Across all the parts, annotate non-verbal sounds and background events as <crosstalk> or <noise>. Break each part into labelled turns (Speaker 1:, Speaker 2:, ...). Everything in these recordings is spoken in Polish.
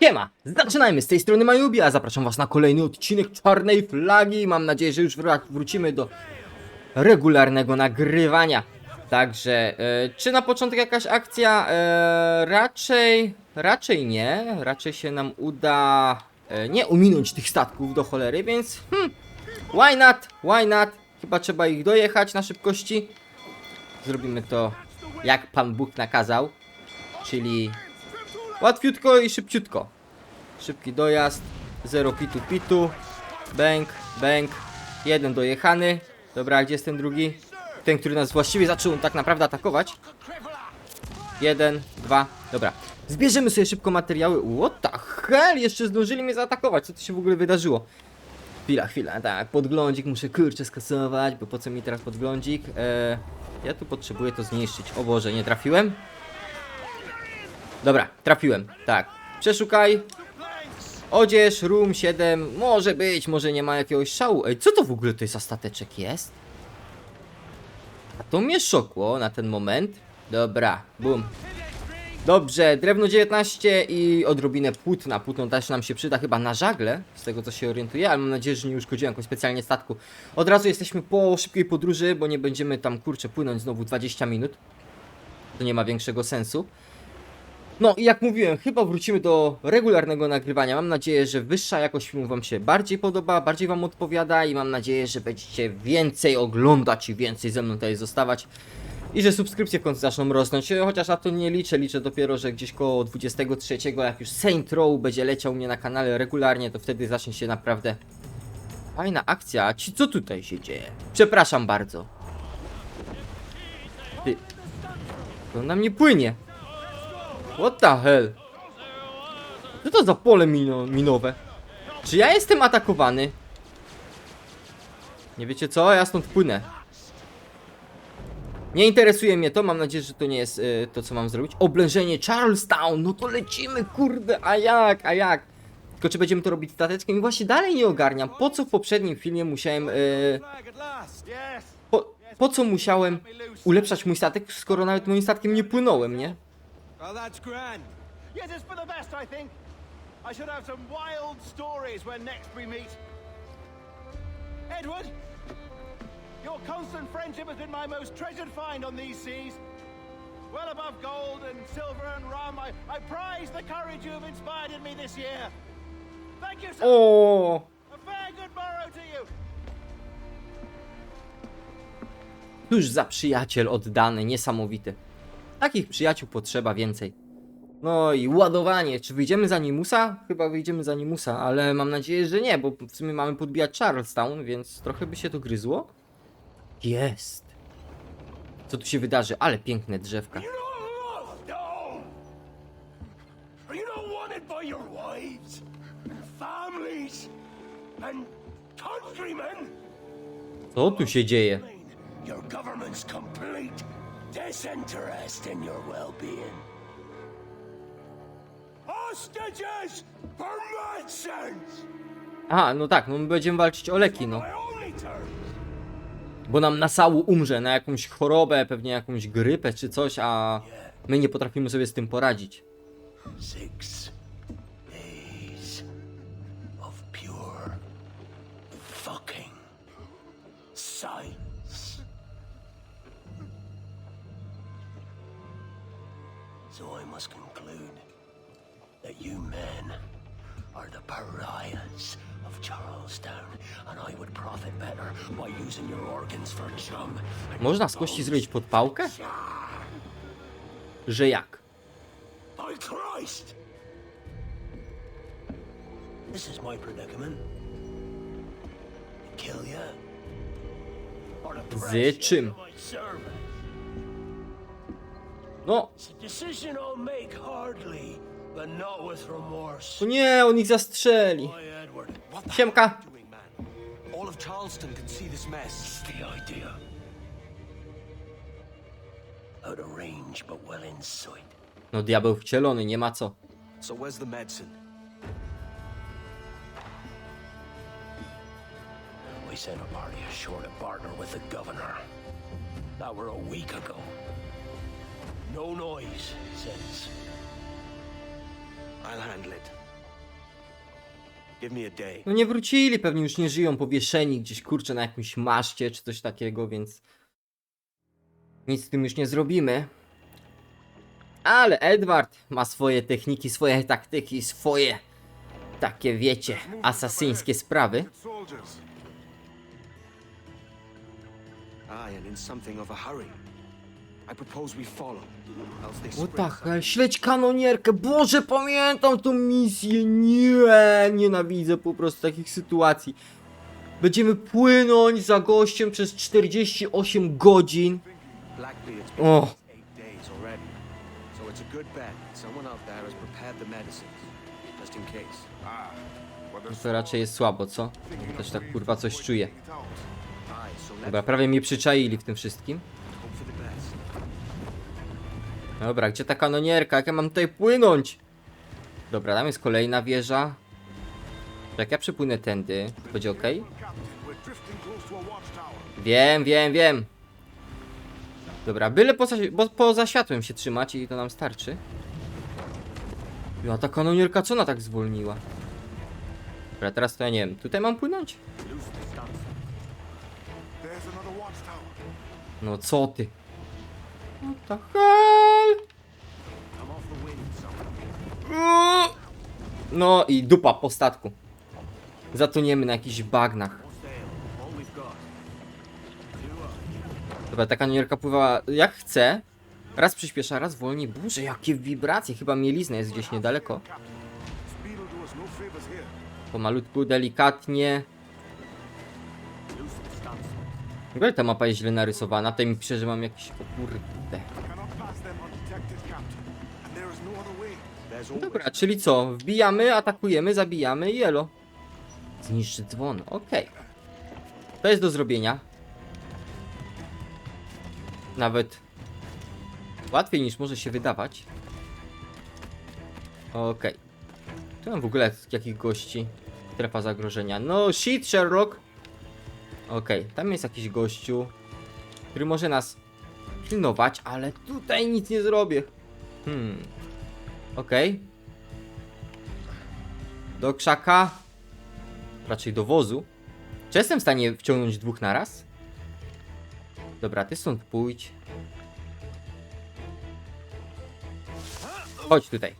Speaker 1: Siema! Zaczynajmy! Z tej strony Majubi, a zapraszam was na kolejny odcinek Czarnej Flagi. Mam nadzieję, że już wrócimy do regularnego nagrywania. Także, e, czy na początek jakaś akcja? E, raczej, raczej nie. Raczej się nam uda e, nie ominąć tych statków do cholery, więc hmm, why not? Why not? Chyba trzeba ich dojechać na szybkości. Zrobimy to jak Pan Bóg nakazał, czyli Łatwiutko i szybciutko. Szybki dojazd, zero pitu pitu, bęk, bęk, jeden dojechany. Dobra, gdzie jest ten drugi? Ten, który nas właściwie zaczął tak naprawdę atakować. Jeden, dwa, dobra. Zbierzemy sobie szybko materiały. What the hell? Jeszcze zdążyli mnie zaatakować. Co to się w ogóle wydarzyło? Chwila, chwila, tak, podglądzik muszę kurczę skasować, bo po co mi teraz podglądzik? Eee, ja tu potrzebuję to zniszczyć. O Boże, nie trafiłem? Dobra, trafiłem, tak. Przeszukaj. Odzież, room 7. Może być, może nie ma jakiegoś szału. Ej, co to w ogóle to jest za stateczek jest? A to mnie szokło na ten moment. Dobra, bum. Dobrze, drewno 19 i odrobinę płótna. Płótno też nam się przyda chyba na żagle, z tego co się orientuję, ale mam nadzieję, że nie uszkodziłem jakoś specjalnie statku. Od razu jesteśmy po szybkiej podróży, bo nie będziemy tam, kurczę, płynąć znowu 20 minut. To nie ma większego sensu. No i jak mówiłem, chyba wrócimy do regularnego nagrywania. Mam nadzieję, że wyższa jakość filmu Wam się bardziej podoba, bardziej Wam odpowiada i mam nadzieję, że będziecie więcej oglądać i więcej ze mną tutaj zostawać. I że subskrypcje w końcu zaczną rosnąć, chociaż na to nie liczę, liczę dopiero, że gdzieś koło 23, jak już Saint Row będzie leciał mnie na kanale regularnie, to wtedy zacznie się naprawdę fajna akcja. Ci co tutaj się dzieje? Przepraszam bardzo. Ty, to na mnie płynie. What the hell? Co to za pole mino minowe? Czy ja jestem atakowany? Nie wiecie co? Ja stąd płynę. Nie interesuje mnie to, mam nadzieję, że to nie jest y, to, co mam zrobić. Oblężenie Charlestown, no to lecimy, kurde, a jak, a jak? Tylko czy będziemy to robić stateczkiem? I właśnie dalej nie ogarniam, po co w poprzednim filmie musiałem.
Speaker 2: Yes.
Speaker 1: po, po co musiałem ulepszać mój statek, skoro nawet moim statkiem nie płynąłem, nie?
Speaker 2: Well, that's grand. Yes, it's for the best, I think. I should have some wild stories when next we meet. Edward, your constant friendship has been my most treasured find on these seas. Well above gold and silver and rum, I, I prize the courage you have inspired in me this year. Thank you so
Speaker 1: O,
Speaker 2: A fair good morrow to you.
Speaker 1: Cóż za przyjaciel oddany, niesamowity. Takich przyjaciół potrzeba więcej. No i ładowanie. Czy wyjdziemy za Nimusa? Chyba wyjdziemy za Nimusa, ale mam nadzieję, że nie, bo w sumie mamy podbijać Charlestown, więc trochę by się to gryzło. Jest. Co tu się wydarzy? Ale piękne drzewka. Co tu się dzieje?
Speaker 3: Your government's complete disinterest in your well-being. Hostages for medicines!
Speaker 1: Aha, no tak, no my będziemy walczyć o leki, no.
Speaker 3: My only terms.
Speaker 1: Bo nam na sału umrze, na jakąś chorobę, pewnie jakąś grypę czy coś, a my nie potrafimy sobie z tym poradzić.
Speaker 3: Six you men are the pariahs of Charlestown, and I would profit better by using your organs for chum.
Speaker 1: Można z kości zrobić podpałkę? Że jak?
Speaker 3: By Christ! This is my predicament. Kill you? Press
Speaker 1: czym? No,
Speaker 3: It's a decision I'll make hardly, but not with remorse.
Speaker 1: o nie, on ich zastrzeli.
Speaker 3: Why, Edward?
Speaker 2: What the
Speaker 1: Siemka.
Speaker 2: hell are you doing. All of Charleston can see this mess.
Speaker 3: It's the idea. Out of range, but well in sight.
Speaker 1: No diabeł wcielony, nie ma co.
Speaker 2: So where's the medicine?
Speaker 3: We sent a party ashore to partner with the governor. That were a week ago. No noise since.
Speaker 2: I'll handle it.
Speaker 3: Give me a day.
Speaker 1: No nie wrócili, pewnie już nie żyją powieszeni gdzieś kurczę na jakimś maszcie czy coś takiego, więc nic z tym już nie zrobimy. Ale Edward ma swoje techniki, swoje taktyki, swoje takie wiecie, asasyńskie sprawy.
Speaker 4: Aye, and in something of a hurry.
Speaker 1: The
Speaker 4: such
Speaker 1: hell? Śledź kanonierkę! Boże, pamiętam tą misję! Nie! Nienawidzę po prostu takich sytuacji. Będziemy płynąć za gościem przez 48 godzin.
Speaker 5: But the
Speaker 1: To raczej jest słabo, co? Też tak kurwa coś czuję. Dobra, prawie mnie przyczaili w tym wszystkim. Dobra, gdzie ta kanonierka? Jak ja mam tutaj płynąć? Dobra, tam jest kolejna wieża. Jak ja przypłynę tędy, to będzie ok?
Speaker 5: To.
Speaker 1: Wiem, wiem, wiem. Dobra, byle poza, bo, poza światłem się trzymać i to nam starczy. Ja, ta kanonierka co ona tak zwolniła? Dobra, teraz to ja nie wiem. Tutaj mam płynąć? No co ty? What the No i dupa po statku. Zatoniemy na jakichś bagnach. Dobra, ta kanonierka pływa jak chce. Raz przyspiesza, raz wolniej. Boże, jakie wibracje. Chyba mielizna jest gdzieś niedaleko. Pomalutku, delikatnie. W ogóle ta mapa jest źle narysowana. Tutaj mi pisze, że mam jakiś... O kurde. Dobra, czyli co? Wbijamy, atakujemy, zabijamy i elo. Zniszczy dzwon, okej. To jest do zrobienia. Nawet łatwiej niż może się wydawać. Okej. Tu mam w ogóle jakich gości? Strefa zagrożenia. No shit, Sherlock! Okej, tam jest jakiś gościu, który może nas pilnować, ale tutaj nic nie zrobię. Hmm. Okej. Do krzaka. Raczej do wozu. Czy jestem w stanie wciągnąć dwóch naraz? Dobra, ty stąd pójdź. Chodź tutaj.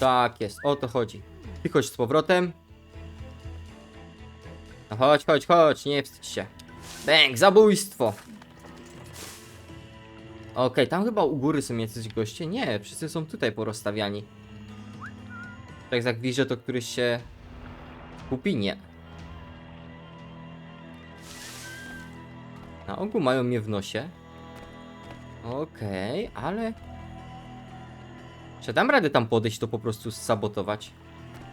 Speaker 1: Tak jest, o to chodzi. Ty chodź z powrotem. No chodź, chodź, chodź, nie wstydź się. Bęk, zabójstwo. Okej, tam chyba u góry są jacyś goście. Nie, wszyscy są tutaj porozstawiani. Tak jak widzę, to któryś się kupi? Nie. Na ogół mają mnie w nosie. Okej, ale... Czy dam radę tam podejść, to po prostu sabotować?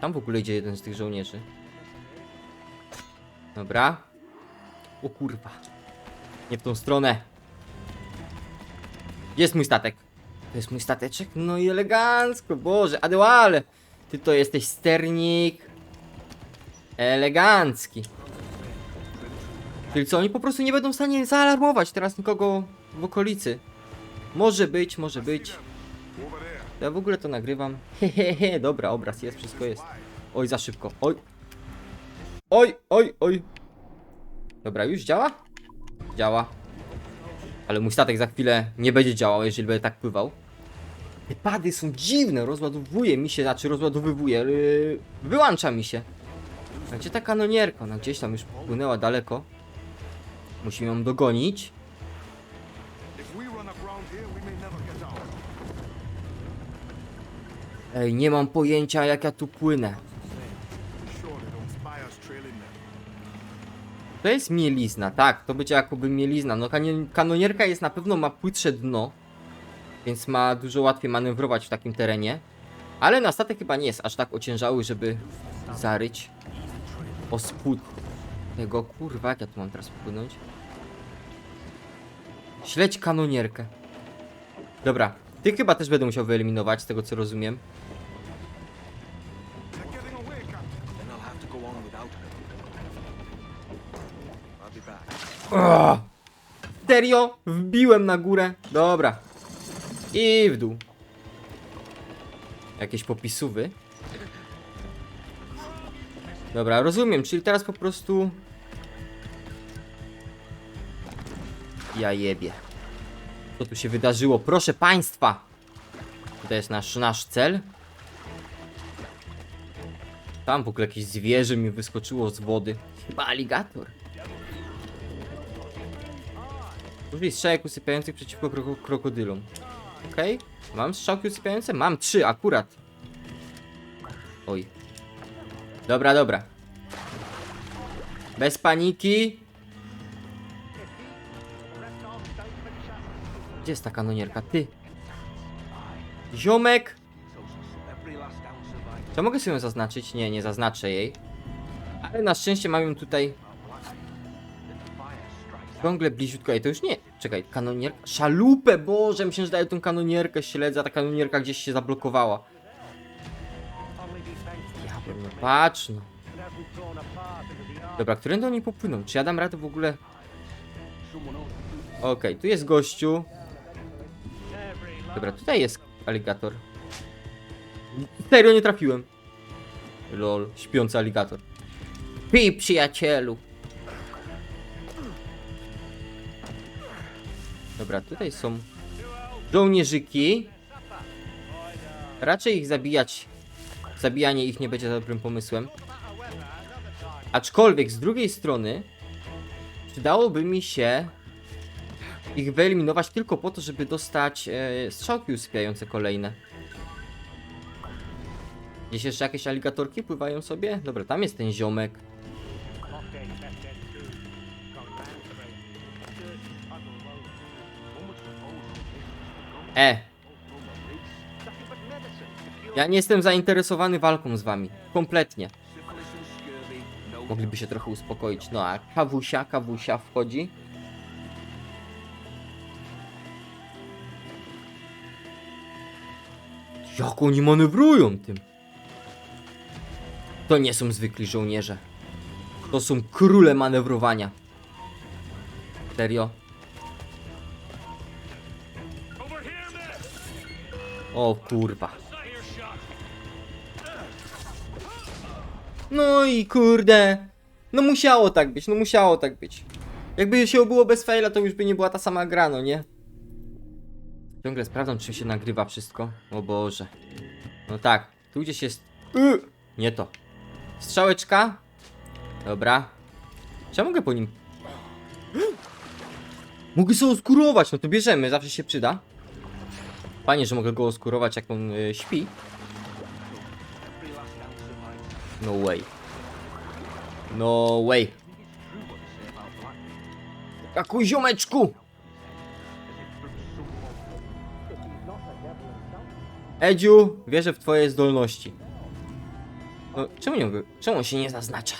Speaker 1: Tam w ogóle idzie jeden z tych żołnierzy. Dobra. O kurwa. Nie w tą stronę. Jest mój statek. To jest mój stateczek? No i elegancko, Boże, Adełale! Ty to jesteś sternik. Elegancki. Co, oni po prostu nie będą w stanie zaalarmować teraz nikogo w okolicy. Może być, może być. Ja w ogóle to nagrywam. <laughs> Hehehe, dobra, obraz jest, wszystko jest. Oj, za szybko. Oj. Oj, oj, oj. Dobra, już działa? Działa. Ale mój statek za chwilę nie będzie działał, jeżeli będę tak pływał. Te pady są dziwne, rozładowuje mi się, znaczy rozładowywuje, yy, wyłącza mi się. A gdzie ta kanonierka? Ona gdzieś tam już płynęła daleko. Musimy ją dogonić. Ej, nie mam pojęcia jak ja tu płynę. To jest mielizna, tak, to będzie jakoby mielizna. No kanonierka jest na pewno ma płytsze dno, więc ma dużo łatwiej manewrować w takim terenie. Ale na statek chyba nie jest aż tak ociężały, żeby zaryć o spód tego kurwa, jak ja tu mam teraz płynąć? Śledź kanonierkę. Dobra, ty chyba też będę musiał wyeliminować, z tego co rozumiem. Ugh. Serio? Wbiłem na górę. Dobra. I w dół. Jakieś popisówy. Dobra, rozumiem, czyli teraz po prostu... Ja jebie. Co tu się wydarzyło? Proszę państwa! To jest nasz, nasz cel. Tam w ogóle jakieś zwierzę mi wyskoczyło z wody. Chyba aligator. Użyj strzałek usypiających przeciwko kroko krokodylom. Okej. Mam strzałki usypiające? Mam trzy akurat. Oj. Dobra, dobra. Bez paniki. Gdzie jest ta kanonierka? Ty. Ziomek. Czy mogę sobie ją zaznaczyć? Nie, nie zaznaczę jej. Ale na szczęście mam ją tutaj ciągle bliziutko. Ej, to już nie. Czekaj, kanonierka. Szalupę, Boże, myślę, że daję tą kanonierkę śledzę, a ta kanonierka gdzieś się zablokowała. Ja no patrz, no. Dobra, którędy oni popłyną? Czy ja dam radę w ogóle? Okej, tu jest gościu. Dobra, tutaj jest aligator. Serio nie trafiłem. Lol, śpiący aligator. Pij, przyjacielu. Dobra, tutaj są żołnierzyki. Raczej ich zabijać. Zabijanie ich nie będzie dobrym pomysłem. Aczkolwiek z drugiej strony przydałoby mi się ich wyeliminować tylko po to, żeby dostać e, strzałki usypiające kolejne. Gdzieś jeszcze jakieś aligatorki pływają sobie? Dobra, tam jest ten ziomek. E. Ja nie jestem zainteresowany walką z wami. Kompletnie. Mogliby się trochę uspokoić. No a kawusia, kawusia wchodzi. Jak oni manewrują tym? To nie są zwykli żołnierze. To są króle manewrowania. Serio? O kurwa. No i kurde. No musiało tak być, no musiało tak być. Jakby się było bez faila, to już by nie była ta sama gra, no nie? Ciągle sprawdzam, czy się nagrywa wszystko. O Boże. No tak, tu gdzieś jest... Nie to. Strzałeczka. Dobra. Czy ja mogę po nim... Mogę sobie oskurować, no to bierzemy, zawsze się przyda. Fajnie, że mogę go oskurować jak on y, śpi. No way. No way. Jaku ziomeczku! Edziu, wierzę w twoje zdolności. No, czemu nie? Czemu on się nie zaznacza?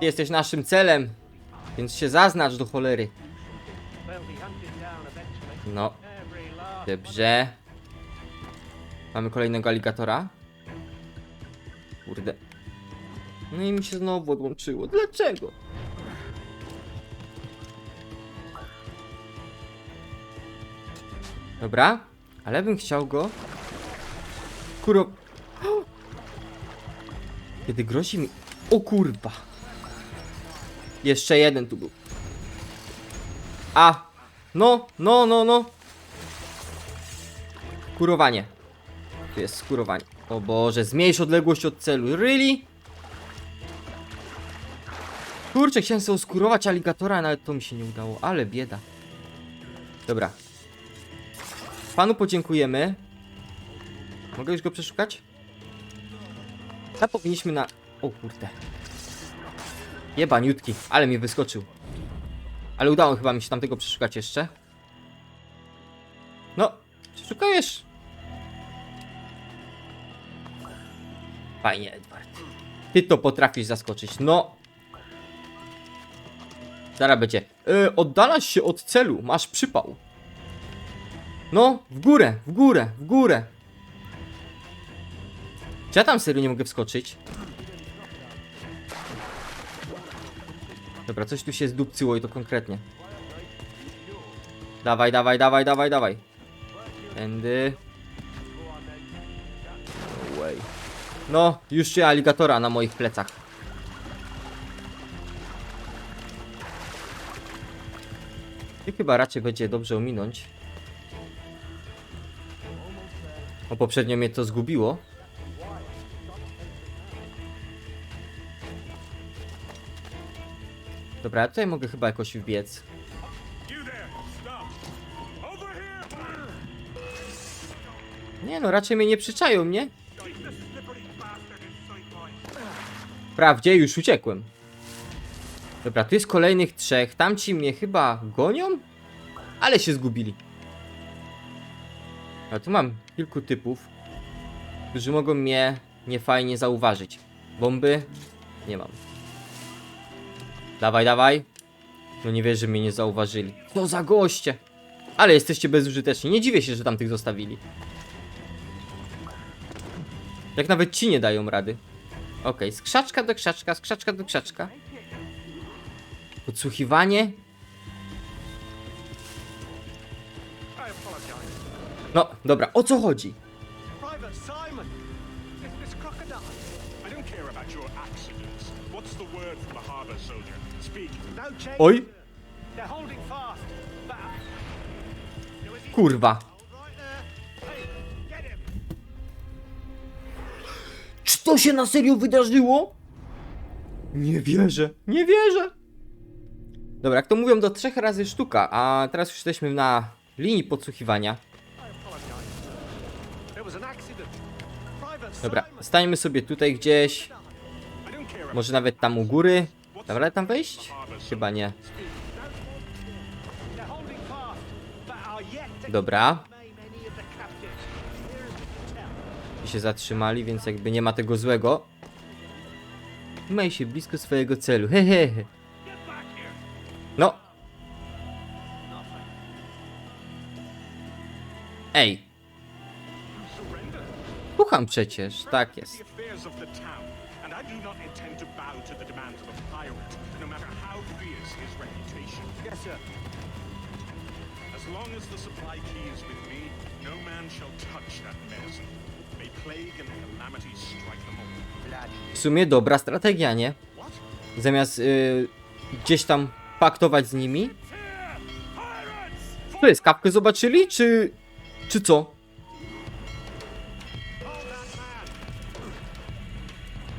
Speaker 1: Ty jesteś naszym celem, więc się zaznacz do cholery. No. Dobrze. Mamy kolejnego aligatora. Kurde. No i mi się znowu odłączyło. Dlaczego? Dobra, ale bym chciał go... Kuro... Kiedy grozi mi... O kurwa. Jeszcze jeden tu był. A! No, no, no, no. Kurowanie. Tu jest skurowanie. O Boże, zmniejsz odległość od celu. Really? Kurczę, chciałem sobie oskurować aligatora, ale to mi się nie udało. Ale bieda. Dobra. Panu podziękujemy. Mogę już go przeszukać? A powinniśmy na... O kurde. Jebaniutki, ale mi wyskoczył. Ale udało chyba mi się tamtego przeszukać jeszcze. No, przeszukajesz. Fajnie, Edward. Ty to potrafisz zaskoczyć, no. Zaraz będzie. Yy, oddalasz się od celu, masz przypał. No, w górę, w górę, w górę. Czy ja tam serio nie mogę wskoczyć? Dobra, coś tu się zdupcyło i to konkretnie. Dawaj, dawaj, dawaj, dawaj, dawaj. Tędy. No way. No, już czuję aligatora na moich plecach. I chyba raczej będzie dobrze ominąć. O, poprzednio mnie to zgubiło. Dobra, tutaj mogę chyba jakoś wbiec. Nie no, raczej mnie nie przyczają, nie? Wprawdzie już uciekłem. Dobra, tu jest kolejnych trzech. Tamci mnie chyba gonią? Ale się zgubili. A tu mam kilku typów, którzy mogą mnie niefajnie zauważyć. Bomby? Nie mam. Dawaj, dawaj. No nie wierzę, że mnie nie zauważyli. Co za goście! Ale jesteście bezużyteczni. Nie dziwię się, że tam tych zostawili. Jak nawet ci nie dają rady. Okej, krzaczka do krzaczka, z krzaczka do krzaczka. Podsłuchiwanie. No, dobra, o co chodzi?
Speaker 2: He-
Speaker 1: kurwa.
Speaker 2: Hold right there. Hey, get him!
Speaker 1: Czy to się na serio wydarzyło? Nie wierzę, nie wierzę. Dobra, jak to mówią, do trzech razy sztuka, a teraz już jesteśmy na linii podsłuchiwania. Dobra, stańmy sobie tutaj gdzieś, może nawet tam u góry. Dobra, tam wejść? Chyba nie. Dobra, i się zatrzymali, więc jakby nie ma tego złego. Maj się blisko swojego celu, hehehe. No. Ej, słucham przecież, tak jest.
Speaker 5: Fierce his reputation.
Speaker 2: Yes, sir.
Speaker 5: As long as the supply key is with me, no man shall touch that medicine. May plague and calamity strike them all.
Speaker 1: W sumie dobra strategia, nie?
Speaker 5: What?
Speaker 1: Zamiast y, gdzieś tam paktować z nimi. To jest, kapkę zobaczyli, czy... czy co?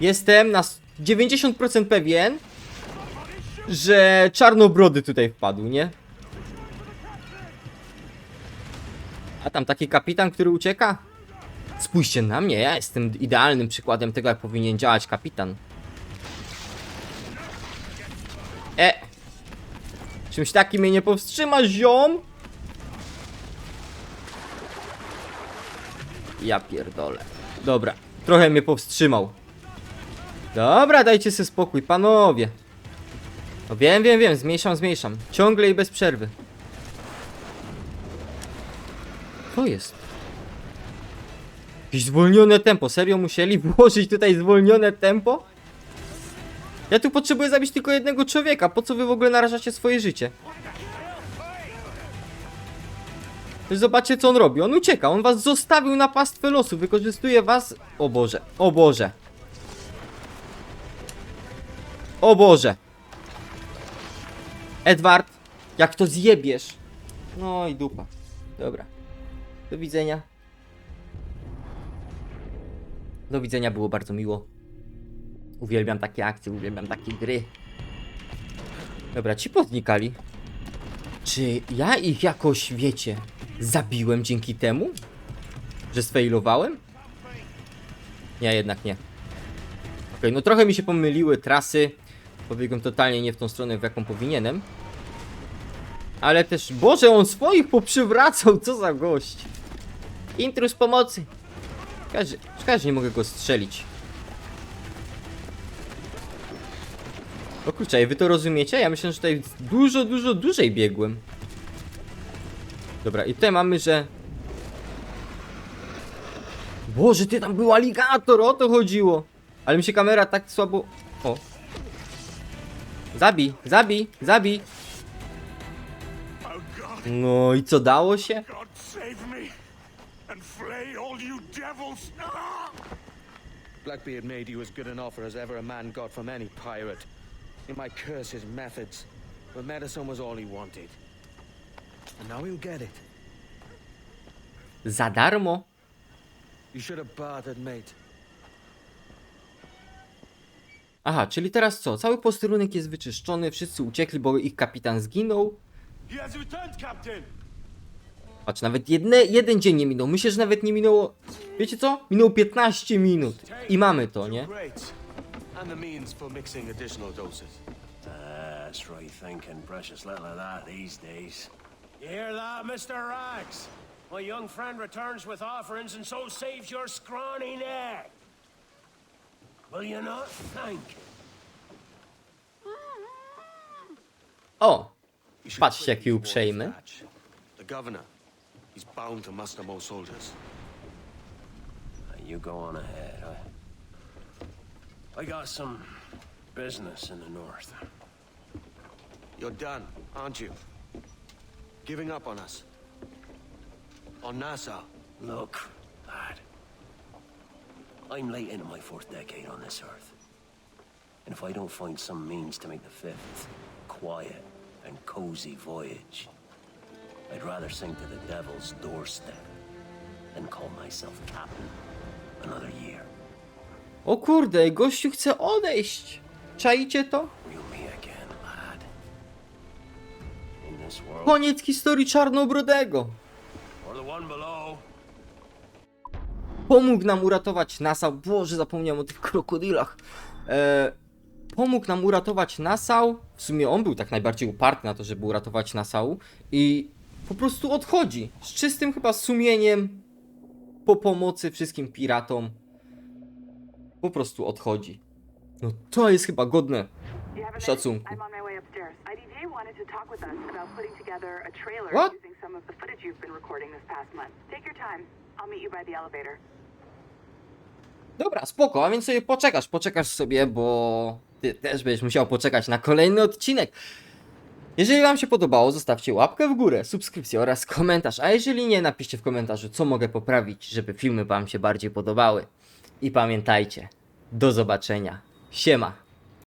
Speaker 1: Jestem na s- 90% pewien, że czarnobrody tutaj wpadł, nie? A tam taki kapitan, który ucieka? Spójrzcie na mnie, ja jestem idealnym przykładem tego, jak powinien działać kapitan. E! Czymś takim mnie nie powstrzyma, ziom! Ja pierdolę. Dobra, trochę mnie powstrzymał. Dobra, dajcie sobie spokój, panowie. No wiem, wiem, wiem, zmniejszam, zmniejszam. Ciągle i bez przerwy. To jest. Jakieś zwolnione tempo. Serio musieli <laughs> włożyć tutaj zwolnione tempo? Ja tu potrzebuję zabić tylko jednego człowieka. Po co wy w ogóle narażacie swoje życie? Zobaczcie co on robi. On ucieka. On was zostawił na pastwę losu. Wykorzystuje was. O Boże. O Boże. O Boże. Edward. Jak to zjebiesz. No i dupa. Dobra. Do widzenia. Do widzenia, było bardzo miło. Uwielbiam takie akcje, uwielbiam takie gry. Dobra, ci poznikali. Czy ja ich jakoś, wiecie, zabiłem dzięki temu? Że sfailowałem? Nie, jednak nie. Okej, no trochę mi się pomyliły trasy. Pobiegłem totalnie nie w tą stronę, w jaką powinienem. Ale też, Boże, on swoich poprzywracał, co za gość. Intrus pomocy. Szkoda, że- nie mogę go strzelić. O kurczę, wy to rozumiecie? Ja myślę, że tutaj dużo, dużo dłużej biegłem. Dobra, i tutaj mamy, że... Boże, ty tam był aligator, o to chodziło. Ale mi się kamera tak słabo... O. Zabij, zabij, zabij. No i co, dało się?
Speaker 5: God save me! And flay all you devils!
Speaker 4: Blackbeard made you as good an offer as ever a man got from any pirate. You might curse his methods, but medicine was all he wanted. And now he'll get it.
Speaker 1: Za darmo?
Speaker 4: You should have bartered, mate.
Speaker 1: Aha, czyli teraz co? Cały posterunek jest wyczyszczony, wszyscy uciekli, bo ich kapitan zginął. Patrz, nawet jedne, jeden dzień nie minął. Myślę, że nawet nie minęło. Wiecie co? Minęło 15 minut. I mamy to, nie?
Speaker 4: And the means for mixing additional doses.
Speaker 3: That's right thinking, precious little of that these days. You hear that, Mr. Rags? My young friend returns with offerings and so saves your scrawny neck. Will you not thank him?
Speaker 1: O!
Speaker 4: Oh, you should
Speaker 1: Patrzcie, jaki uprzejmy.
Speaker 4: The governor, he's bound to muster more soldiers.
Speaker 3: You go on ahead. I, I got some business in the north.
Speaker 4: You're done, aren't you? Giving up on us. On Nassau.
Speaker 3: Look, lad. I'm late into my fourth decade on this earth. And if I don't find some means to make the fifth quiet and cozy voyage, I'd rather sink to the devil's doorstep than call myself captain another year.
Speaker 1: O kurde, gościu chce odejść. Czaicie to? Koniec historii Czarnobrodego.
Speaker 3: or the one below.
Speaker 1: Pomógł nam uratować Nassau. Boże, zapomniałem o tych krokodylach. E, pomógł nam uratować Nassau. W sumie on był tak najbardziej uparty na to, żeby uratować Nassau. I po prostu odchodzi. Z czystym chyba sumieniem. Po pomocy wszystkim piratom. Po prostu odchodzi. No to jest chyba godne szacunku.
Speaker 6: I'm on my way upstairs. IDJ wanted to talk with us about putting together a trailer
Speaker 1: What?
Speaker 6: using some of the footage you've been recording this past month. Take your time. I'll meet you by the elevator.
Speaker 1: Dobra, spoko, a więc sobie poczekasz, poczekasz sobie, bo ty też będziesz musiał poczekać na kolejny odcinek. Jeżeli wam się podobało, zostawcie łapkę w górę, subskrypcję oraz komentarz, a jeżeli nie, napiszcie w komentarzu, co mogę poprawić, żeby filmy wam się bardziej podobały. I pamiętajcie, do zobaczenia. Siema.